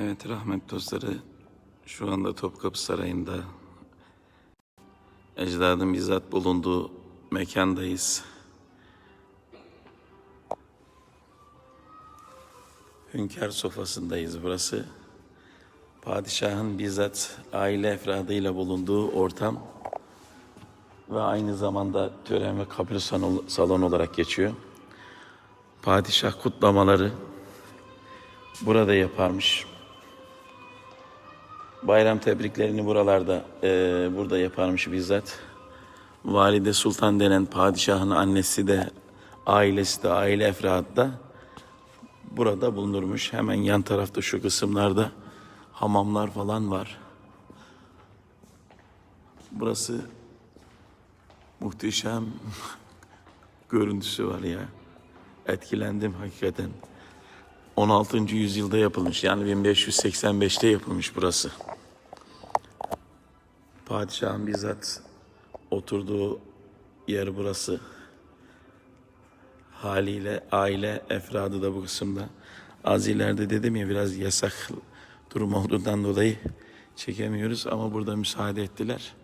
Evet rahmet dostları şu anda Topkapı Sarayı'nda ecdadın bizzat bulunduğu mekandayız. Hünkâr sofasındayız burası. Padişahın bizzat aile efradıyla bulunduğu ortam ve aynı zamanda tören ve kabul salon- olarak geçiyor. Padişah kutlamaları burada yaparmış. Bayram tebriklerini buralarda eee, burada yaparmış bizzat. Valide Sultan denen padişahın annesi de ailesi de aile efradı da burada bulunurmuş. Hemen yan tarafta şu kısımlarda hamamlar falan var. Burası muhteşem görüntüsü var ya. Etkilendim hakikaten. 16. yüzyılda yapılmış. Yani 1585'te yapılmış burası. Padişahın bizzat oturduğu yer burası. Haliyle aile efradı da bu kısımda. Az ileride dedim ya biraz yasak durum olduğundan dolayı çekemiyoruz ama burada müsaade ettiler.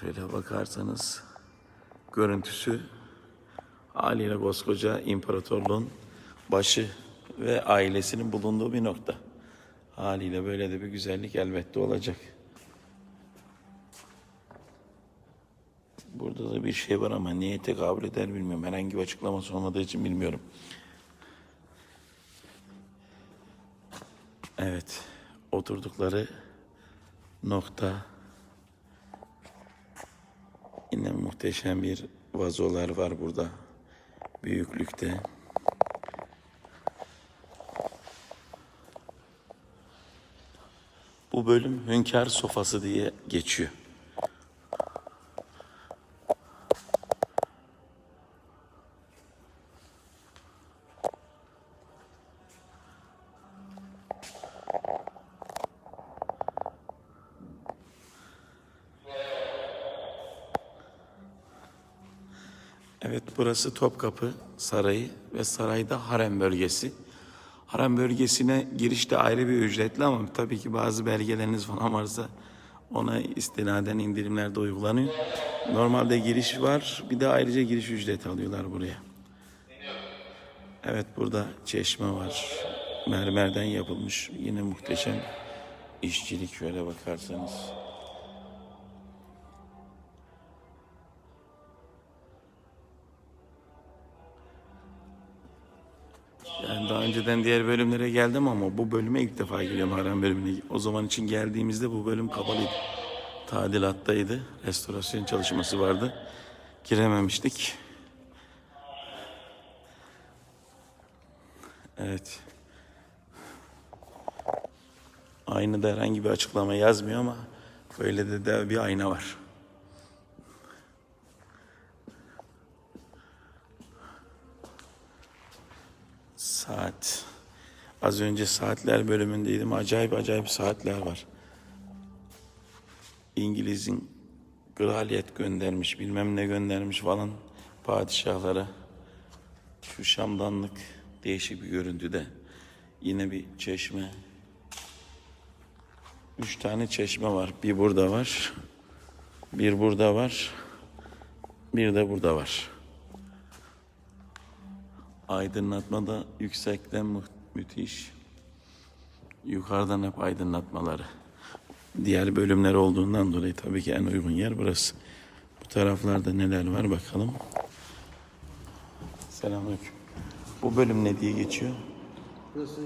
Şöyle bakarsanız görüntüsü haliyle koskoca imparatorluğun başı ve ailesinin bulunduğu bir nokta. Haliyle böyle de bir güzellik elbette olacak. Burada da bir şey var ama neye tekabül eder bilmiyorum. Herhangi bir açıklaması olmadığı için bilmiyorum. Evet, oturdukları nokta Yine muhteşem bir vazolar var burada. Büyüklükte. Bu bölüm hünkâr sofası diye geçiyor. Evet burası Topkapı Sarayı ve sarayda harem bölgesi. Harem bölgesine girişte ayrı bir ücretli ama tabii ki bazı belgeleriniz falan varsa ona istinaden indirimler de uygulanıyor. Normalde giriş var bir de ayrıca giriş ücreti alıyorlar buraya. Evet burada çeşme var. Mermerden yapılmış yine muhteşem işçilik şöyle bakarsanız. Daha önceden diğer bölümlere geldim ama bu bölüme ilk defa geliyorum Harem bölümüne. O zaman için geldiğimizde bu bölüm kapalıydı. Tadilattaydı. Restorasyon çalışması vardı. Girememiştik. Evet. Aynada herhangi bir açıklama yazmıyor ama böyle de dev bir ayna var. Az önce saatler bölümündeydim. Acayip acayip saatler var. İngiliz'in kraliyet göndermiş, bilmem ne göndermiş falan padişahlara. Şu şamdanlık değişik bir görüntüde. Yine bir çeşme. Üç tane çeşme var. Bir burada var. Bir burada var. Bir de burada var. Aydınlatma da yüksekten mu- müthiş. Yukarıdan hep aydınlatmaları. Diğer bölümler olduğundan dolayı tabii ki en uygun yer burası. Bu taraflarda neler var bakalım. Selamünaleyküm. Bu bölüm ne diye geçiyor? Burası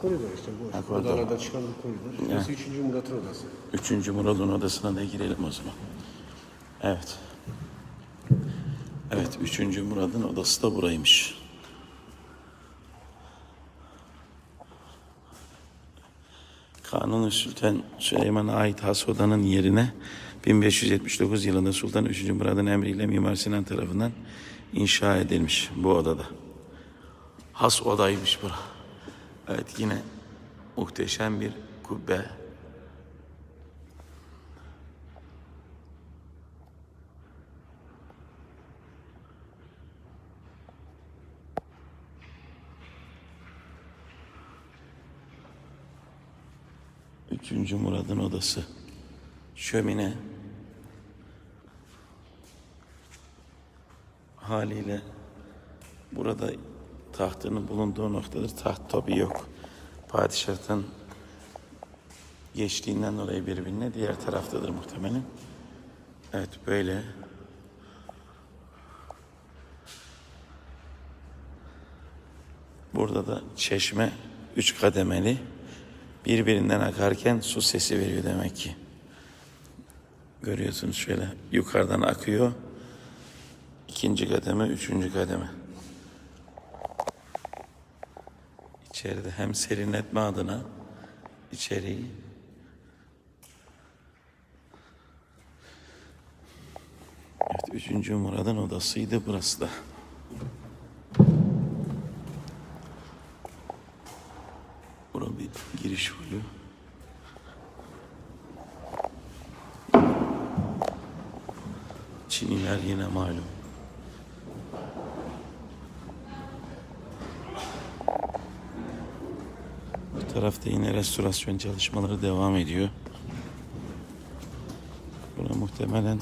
koridor işte bu. Ha, koridor. Odalardan çıkan bir koridor. Burası 3. Murat'ın odası. Üçüncü Murad'ın odasına da girelim o zaman. Evet. Evet, üçüncü Murad'ın odası da buraymış. Kanuni Sultan Süleyman'a ait has odanın yerine 1579 yılında Sultan 3. Murad'ın emriyle Mimar Sinan tarafından inşa edilmiş bu odada. Has odaymış bura. Evet yine muhteşem bir kubbe. Üçüncü Murad'ın odası. Şömine. Haliyle burada tahtının bulunduğu noktadır. Taht tabi yok. Padişah'tan geçtiğinden dolayı birbirine diğer taraftadır muhtemelen. Evet böyle. Burada da çeşme üç kademeli. Birbirinden akarken su sesi veriyor demek ki. Görüyorsunuz şöyle yukarıdan akıyor. İkinci kademe, üçüncü kademe. İçeride hem serinletme adına içeriği Evet, üçüncü Murad'ın odasıydı burası da. Bura bir giriş oluyor. Çiniler yine malum. Bu tarafta yine restorasyon çalışmaları devam ediyor. Bura muhtemelen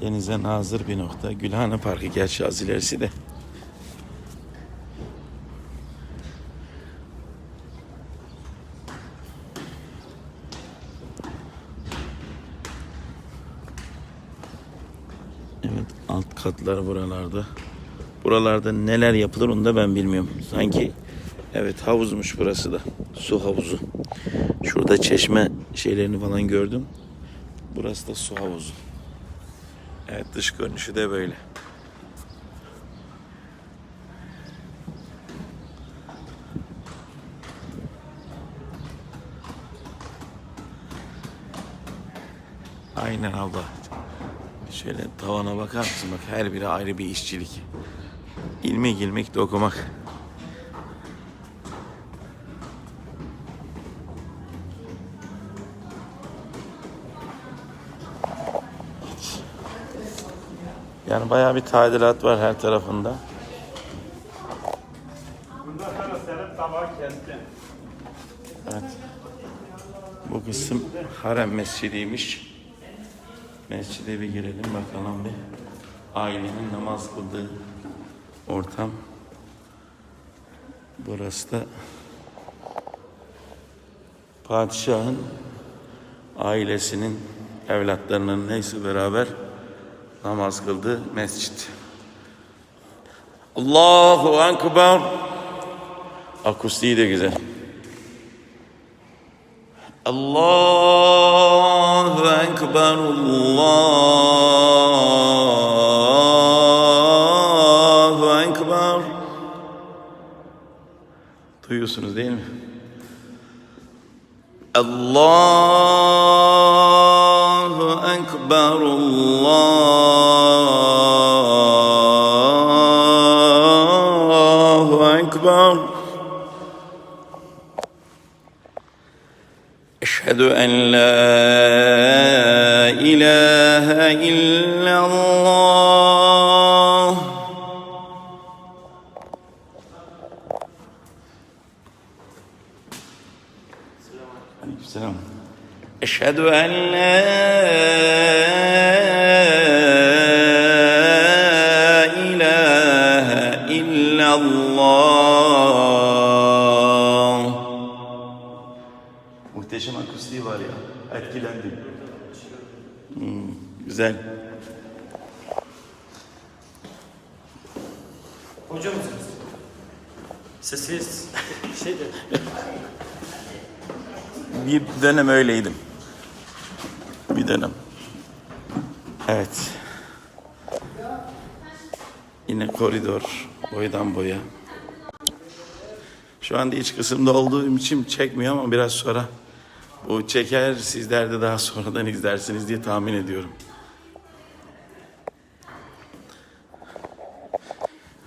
denize nazır bir nokta. Gülhane Parkı gerçi az ilerisi de. Evet alt katlar buralarda. Buralarda neler yapılır onu da ben bilmiyorum. Sanki evet havuzmuş burası da. Su havuzu. Şurada çeşme şeylerini falan gördüm. Burası da su havuzu. Evet dış görünüşü de böyle. Aynen abla. Şöyle tavana bakar mısın? Bak her biri ayrı bir işçilik. İlmek ilmek dokumak. Yani bayağı bir tadilat var her tarafında. Evet. Bu kısım harem mescidiymiş. Mescide bir girelim bakalım bir. Ailenin namaz kıldığı ortam. Burası da padişahın ailesinin evlatlarının neyse beraber namaz kıldığı mescit. Allahu Ekber. Akustiği de güzel. Allahu Ekber Allahu Ekber Duyuyorsunuz değil mi? Allahu Ekber Allahu Ekber أشهد أن لا إله إلا الله. السلام أشهد أن لا إله إلا الله. Güzel. Hocam sessiz şey de Bir dönem öyleydim. Bir dönem. Evet. Yine koridor boydan boya. Şu anda iç kısımda olduğum için çekmiyor ama biraz sonra bu çeker sizler de daha sonradan izlersiniz diye tahmin ediyorum.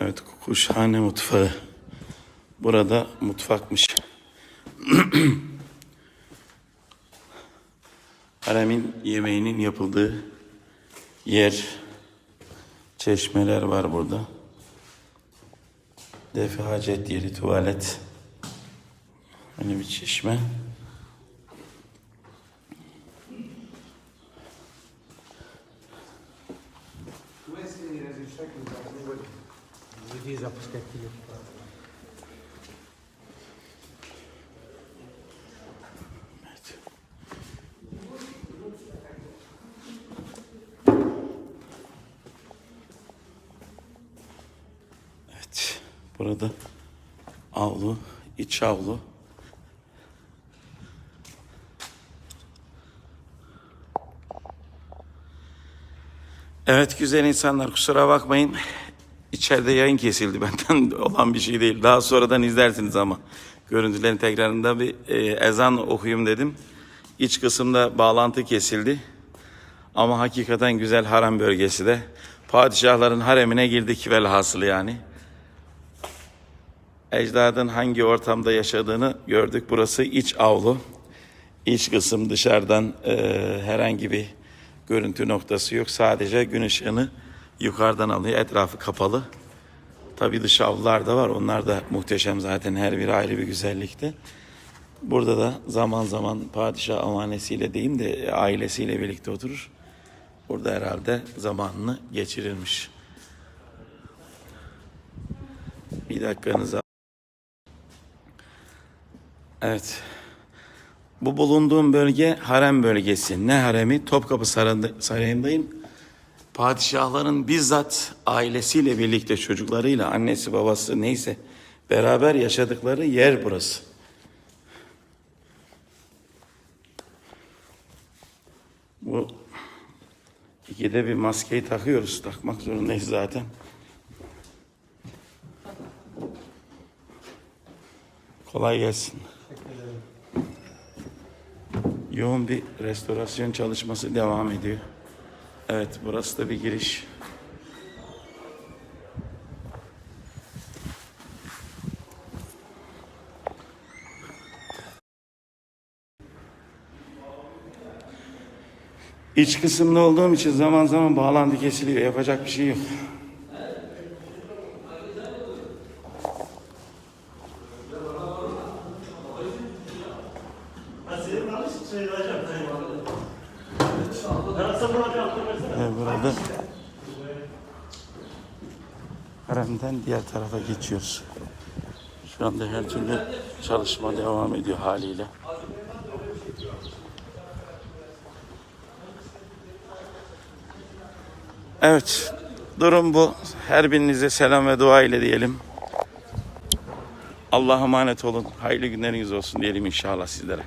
Evet kuşhane mutfağı. Burada mutfakmış. Haremin yemeğinin yapıldığı yer. Çeşmeler var burada. Defi hacet yeri, tuvalet. Hani bir çeşme. Burada avlu, iç avlu. Evet güzel insanlar kusura bakmayın. İçeride yayın kesildi benden olan bir şey değil. Daha sonradan izlersiniz ama. Görüntülerin tekrarında bir e, ezan okuyayım dedim. İç kısımda bağlantı kesildi. Ama hakikaten güzel harem bölgesi de. Padişahların haremine girdik velhasıl yani. Ecdadın hangi ortamda yaşadığını gördük. Burası iç avlu. İç kısım dışarıdan e, herhangi bir görüntü noktası yok. Sadece gün ışığını yukarıdan alıyor. Etrafı kapalı. Tabii dış avlular da var. Onlar da muhteşem zaten her biri ayrı bir güzellikte. Burada da zaman zaman padişah amanesiyle diyeyim de ailesiyle birlikte oturur. Burada herhalde zamanını geçirirmiş. Bir dakikanızı Evet. Bu bulunduğum bölge harem bölgesi. Ne haremi? Topkapı Sarayında- Sarayı'ndayım. Padişahların bizzat ailesiyle birlikte çocuklarıyla annesi babası neyse beraber yaşadıkları yer burası. Bu ikide bir maskeyi takıyoruz. Takmak zorundayız zaten. Kolay gelsin. Yoğun bir restorasyon çalışması devam ediyor. Evet, burası da bir giriş. İç kısımda olduğum için zaman zaman bağlantı kesiliyor. Yapacak bir şey yok. Evet, burada haremden diğer tarafa geçiyoruz. Şu anda her türlü çalışma devam ediyor haliyle. Evet, durum bu. Her birinize selam ve dua ile diyelim. Allah'a emanet olun. Hayırlı günleriniz olsun diyelim inşallah sizlere.